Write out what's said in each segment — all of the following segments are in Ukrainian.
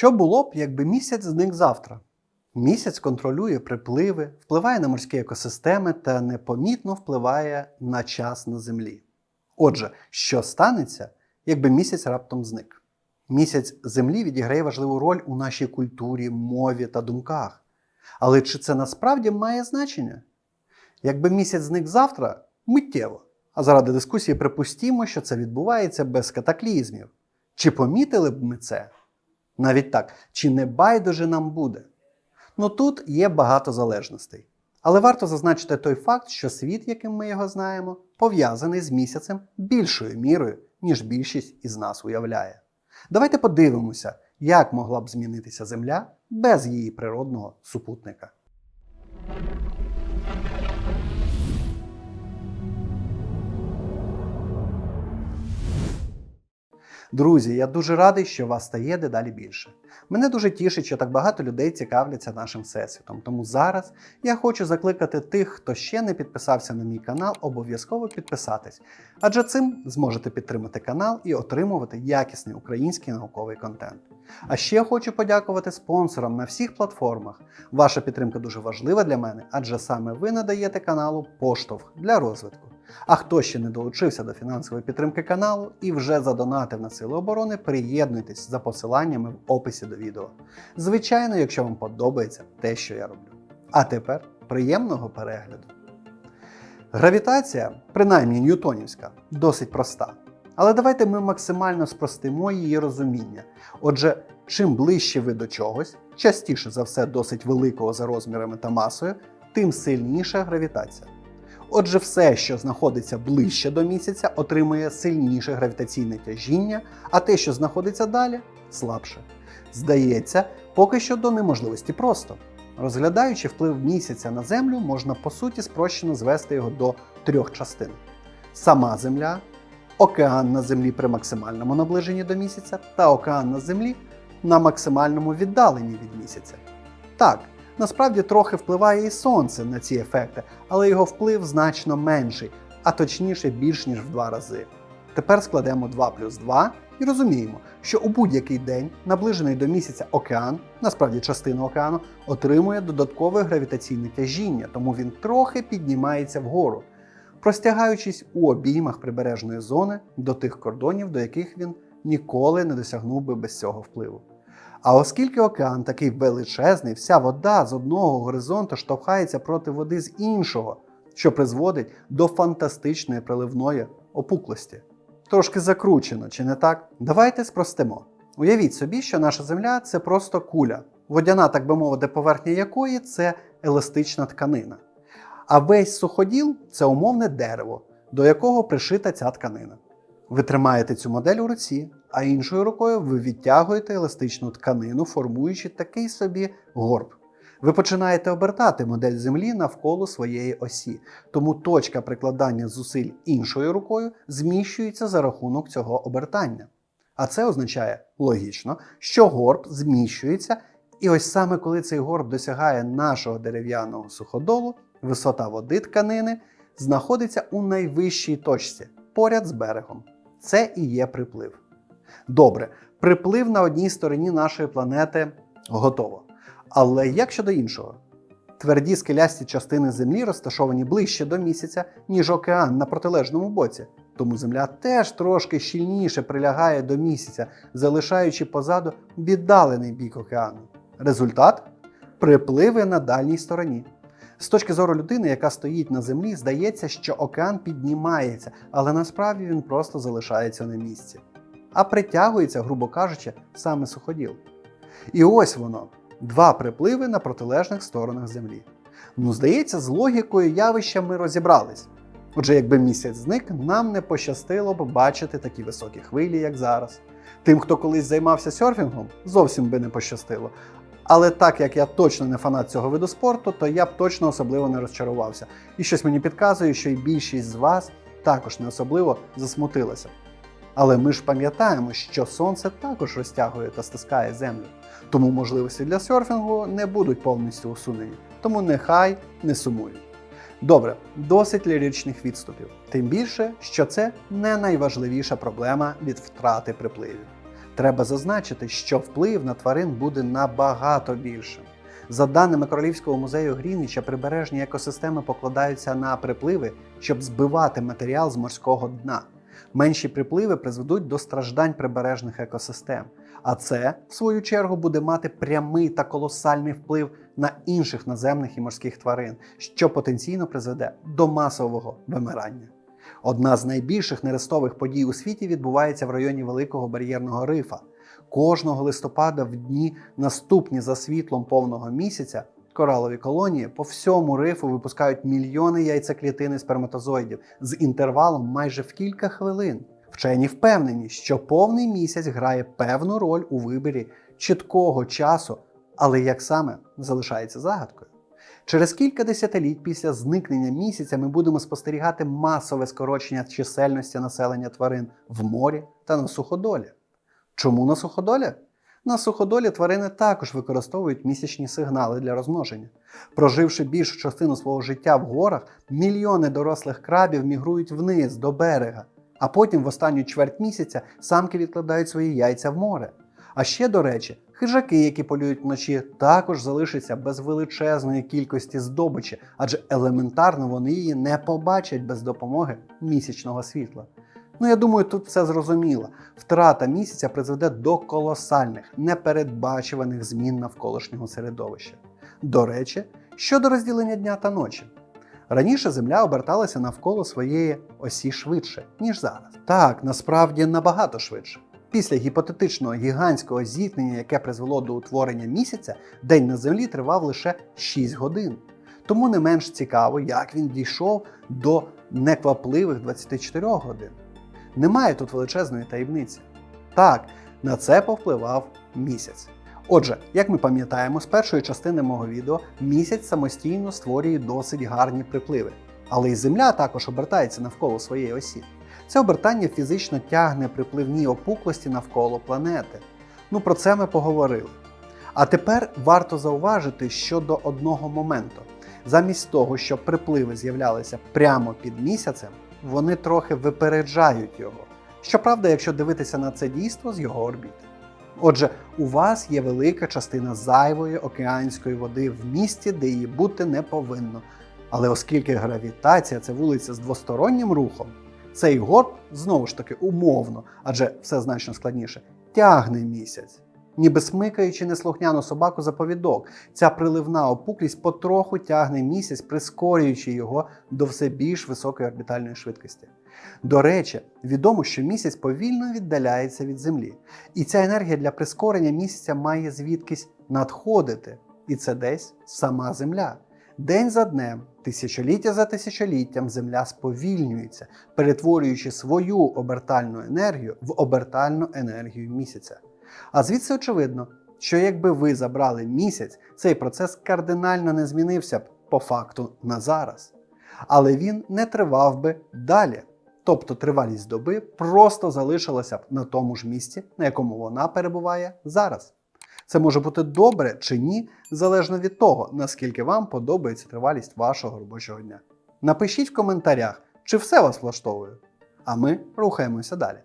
Що було б, якби місяць зник завтра? Місяць контролює припливи, впливає на морські екосистеми та непомітно впливає на час на землі. Отже, що станеться, якби місяць раптом зник? Місяць землі відіграє важливу роль у нашій культурі, мові та думках. Але чи це насправді має значення? Якби місяць зник завтра, миттєво. А заради дискусії припустімо, що це відбувається без катаклізмів. Чи помітили б ми це? Навіть так, чи не байдуже нам буде? Ну тут є багато залежностей. Але варто зазначити той факт, що світ, яким ми його знаємо, пов'язаний з місяцем більшою мірою, ніж більшість із нас уявляє. Давайте подивимося, як могла б змінитися Земля без її природного супутника. Друзі, я дуже радий, що вас стає дедалі більше. Мене дуже тішить, що так багато людей цікавляться нашим всесвітом. Тому зараз я хочу закликати тих, хто ще не підписався на мій канал, обов'язково підписатись. Адже цим зможете підтримати канал і отримувати якісний український науковий контент. А ще хочу подякувати спонсорам на всіх платформах. Ваша підтримка дуже важлива для мене, адже саме ви надаєте каналу поштовх для розвитку. А хто ще не долучився до фінансової підтримки каналу і вже задонатив на Сили оборони, приєднуйтесь за посиланнями в описі до відео. Звичайно, якщо вам подобається те, що я роблю. А тепер приємного перегляду. Гравітація, принаймні ньютонівська, досить проста. Але давайте ми максимально спростимо її розуміння. Отже, чим ближче ви до чогось, частіше за все досить великого за розмірами та масою, тим сильніша гравітація. Отже, все, що знаходиться ближче до місяця, отримує сильніше гравітаційне тяжіння, а те, що знаходиться далі, слабше. Здається, поки що до неможливості просто. Розглядаючи вплив місяця на Землю, можна по суті спрощено звести його до трьох частин: сама Земля, океан на Землі при максимальному наближенні до місяця та океан на Землі на максимальному віддаленні від місяця. Так, насправді трохи впливає і сонце на ці ефекти, але його вплив значно менший, а точніше більш ніж в два рази. Тепер складемо 2 плюс 2 і розуміємо, що у будь-який день наближений до місяця океан, насправді частина океану, отримує додаткове гравітаційне тяжіння, тому він трохи піднімається вгору, простягаючись у обіймах прибережної зони до тих кордонів, до яких він ніколи не досягнув би без цього впливу. А оскільки океан такий величезний, вся вода з одного горизонту штовхається проти води з іншого, що призводить до фантастичної приливної опуклості. Трошки закручено, чи не так? Давайте спростимо. Уявіть собі, що наша Земля це просто куля, водяна, так би мовити, поверхня якої це еластична тканина. А весь суходіл це умовне дерево, до якого пришита ця тканина. Ви тримаєте цю модель у руці, а іншою рукою ви відтягуєте еластичну тканину, формуючи такий собі горб. Ви починаєте обертати модель Землі навколо своєї осі, тому точка прикладання зусиль іншою рукою зміщується за рахунок цього обертання. А це означає логічно, що горб зміщується, і ось саме коли цей горб досягає нашого дерев'яного суходолу, висота води тканини знаходиться у найвищій точці поряд з берегом. Це і є приплив. Добре, приплив на одній стороні нашої планети готово. Але як щодо іншого? Тверді скелясті частини Землі розташовані ближче до місяця, ніж океан на протилежному боці. Тому Земля теж трошки щільніше прилягає до місяця, залишаючи позаду віддалений бік океану. Результат припливи на дальній стороні. З точки зору людини, яка стоїть на землі, здається, що океан піднімається, але насправді він просто залишається на місці. А притягується, грубо кажучи, саме суходіл. І ось воно два припливи на протилежних сторонах Землі. Ну, здається, з логікою явища ми розібрались. Отже, якби місяць зник, нам не пощастило б бачити такі високі хвилі, як зараз. Тим, хто колись займався серфінгом, зовсім би не пощастило. Але так як я точно не фанат цього виду спорту, то я б точно особливо не розчарувався. І щось мені підказує, що і більшість з вас також не особливо засмутилася. Але ми ж пам'ятаємо, що сонце також розтягує та стискає землю. Тому можливості для серфінгу не будуть повністю усунені. Тому нехай не сумують. Добре, досить ліричних відступів. Тим більше, що це не найважливіша проблема від втрати припливів. Треба зазначити, що вплив на тварин буде набагато більшим. За даними Королівського музею Грінвіча, прибережні екосистеми покладаються на припливи, щоб збивати матеріал з морського дна. Менші припливи призведуть до страждань прибережних екосистем. А це, в свою чергу, буде мати прямий та колосальний вплив на інших наземних і морських тварин, що потенційно призведе до масового вимирання. Одна з найбільших нерестових подій у світі відбувається в районі Великого бар'єрного рифа. Кожного листопада, в дні наступні за світлом повного місяця, коралові колонії по всьому рифу випускають мільйони яйцеклітин і сперматозоїдів з інтервалом майже в кілька хвилин. Вчені впевнені, що повний місяць грає певну роль у виборі чіткого часу, але як саме залишається загадкою. Через кілька десятиліть після зникнення місяця ми будемо спостерігати масове скорочення чисельності населення тварин в морі та на суходолі. Чому на суходолі? На суходолі тварини також використовують місячні сигнали для розмноження. Проживши більшу частину свого життя в горах, мільйони дорослих крабів мігрують вниз до берега, а потім в останню чверть місяця самки відкладають свої яйця в море. А ще, до речі, хижаки, які полюють вночі, також залишаться без величезної кількості здобичі, адже елементарно вони її не побачать без допомоги місячного світла. Ну, я думаю, тут все зрозуміло. Втрата місяця призведе до колосальних, непередбачуваних змін навколишнього середовища. До речі, щодо розділення дня та ночі. Раніше Земля оберталася навколо своєї осі швидше, ніж зараз. Так, насправді набагато швидше. Після гіпотетичного гігантського зіткнення, яке призвело до утворення місяця, день на землі тривав лише 6 годин. Тому не менш цікаво, як він дійшов до неквапливих 24 годин. Немає тут величезної таємниці. Так, на це повпливав місяць. Отже, як ми пам'ятаємо з першої частини мого відео, місяць самостійно створює досить гарні припливи. Але і Земля також обертається навколо своєї осі. Це обертання фізично тягне припливні опуклості навколо планети. Ну про це ми поговорили. А тепер варто зауважити щодо одного моменту. Замість того, щоб припливи з'являлися прямо під місяцем, вони трохи випереджають його. Щоправда, якщо дивитися на це дійство з його орбіти. Отже, у вас є велика частина зайвої океанської води в місті, де її бути не повинно. Але оскільки гравітація це вулиця з двостороннім рухом, цей горб знову ж таки умовно, адже все значно складніше, тягне місяць. Ніби смикаючи неслухняну собаку за повідок, ця приливна опуклість потроху тягне місяць, прискорюючи його до все більш високої орбітальної швидкості. До речі, відомо, що місяць повільно віддаляється від Землі, і ця енергія для прискорення місяця має звідкись надходити, і це десь сама Земля. День за днем, тисячоліття за тисячоліттям Земля сповільнюється, перетворюючи свою обертальну енергію в обертальну енергію місяця. А звідси очевидно, що якби ви забрали місяць, цей процес кардинально не змінився б по факту на зараз. Але він не тривав би далі. Тобто тривалість доби просто залишилася б на тому ж місці, на якому вона перебуває зараз. Це може бути добре чи ні, залежно від того, наскільки вам подобається тривалість вашого робочого дня. Напишіть в коментарях, чи все вас влаштовує. А ми рухаємося далі.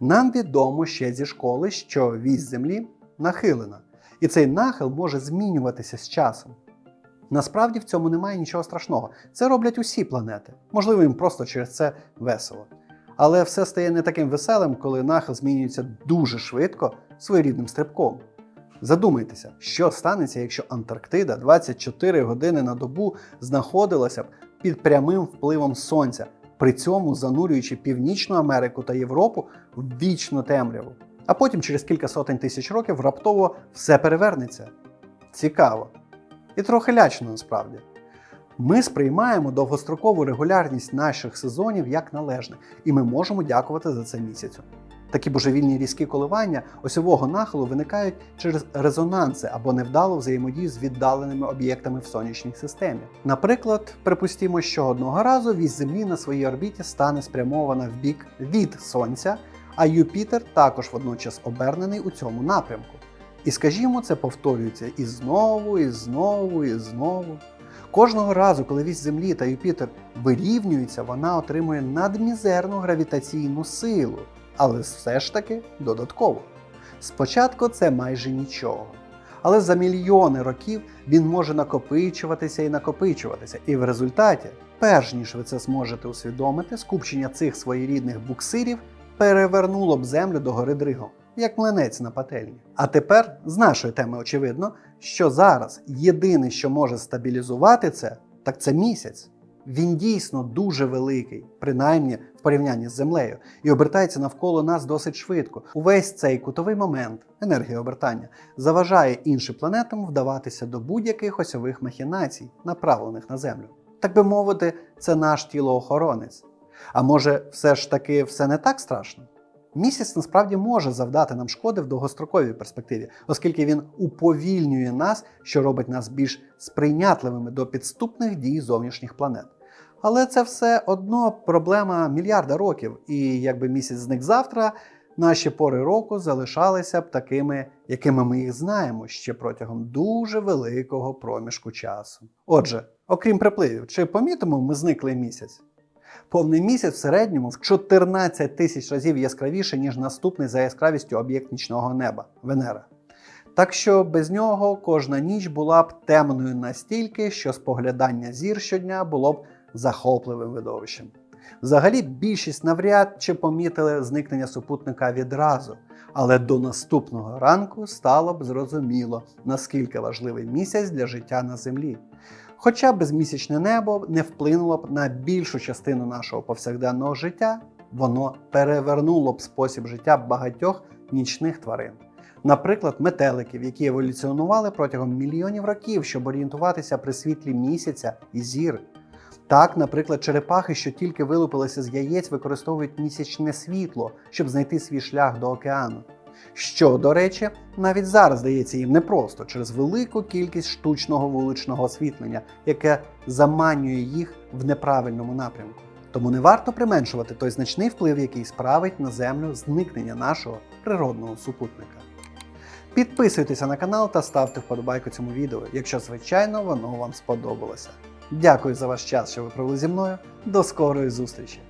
Нам відомо ще зі школи, що вісь Землі нахилена, і цей нахил може змінюватися з часом. Насправді в цьому немає нічого страшного. Це роблять усі планети. Можливо, їм просто через це весело. Але все стає не таким веселим, коли нахил змінюється дуже швидко своєрідним стрибком. Задумайтеся, що станеться, якщо Антарктида 24 години на добу знаходилася б під прямим впливом сонця, при цьому занурюючи Північну Америку та Європу в вічну темряву. А потім через кілька сотень тисяч років раптово все перевернеться. Цікаво. І трохи лячно насправді. Ми сприймаємо довгострокову регулярність наших сезонів як належне, і ми можемо дякувати за це місяцю. Такі божевільні різкі коливання осьового нахилу виникають через резонанси або невдалу взаємодію з віддаленими об'єктами в сонячній системі. Наприклад, припустімо, що одного разу вісь Землі на своїй орбіті стане спрямована в бік від Сонця, а Юпітер також водночас обернений у цьому напрямку. І скажімо, це повторюється і знову, і знову, і знову. Кожного разу, коли вісь Землі та Юпітер вирівнюються, вона отримує надмізерну гравітаційну силу, але все ж таки додатково. Спочатку це майже нічого. Але за мільйони років він може накопичуватися і накопичуватися. І в результаті, перш ніж ви це зможете усвідомити, скупчення цих своєрідних буксирів перевернуло б землю до гори дригом, як млинець на пательні. А тепер з нашої теми очевидно, що зараз єдине, що може стабілізувати це, так це місяць. Він дійсно дуже великий, принаймні в порівнянні з землею, і обертається навколо нас досить швидко. Увесь цей кутовий момент, енергія обертання, заважає іншим планетам вдаватися до будь-яких осьових махінацій, направлених на Землю. Так би мовити, це наш тілоохоронець. А може, все ж таки все не так страшно? Місяць насправді може завдати нам шкоди в довгостроковій перспективі, оскільки він уповільнює нас, що робить нас більш сприйнятливими до підступних дій зовнішніх планет. Але це все одно проблема мільярда років, і якби місяць зник завтра, наші пори року залишалися б такими, якими ми їх знаємо ще протягом дуже великого проміжку часу. Отже, окрім припливів, чи помітимо ми зниклий місяць? Повний місяць в середньому в 14 тисяч разів яскравіше, ніж наступний за яскравістю об'єкт нічного неба Венера. Так що без нього кожна ніч була б темною настільки, що споглядання зір щодня було б захопливим видовищем. Взагалі, більшість навряд чи помітили зникнення супутника відразу, але до наступного ранку стало б зрозуміло, наскільки важливий місяць для життя на Землі. Хоча безмісячне небо не вплинуло б на більшу частину нашого повсякденного життя, воно перевернуло б спосіб життя багатьох нічних тварин. Наприклад, метеликів, які еволюціонували протягом мільйонів років, щоб орієнтуватися при світлі місяця і зір. Так, наприклад, черепахи, що тільки вилупилися з яєць, використовують місячне світло, щоб знайти свій шлях до океану. Що, до речі, навіть зараз здається їм непросто через велику кількість штучного вуличного освітлення, яке заманює їх в неправильному напрямку. Тому не варто применшувати той значний вплив, який справить на землю зникнення нашого природного супутника. Підписуйтеся на канал та ставте вподобайку цьому відео, якщо звичайно воно вам сподобалося. Дякую за ваш час, що ви провели зі мною. До скорої зустрічі!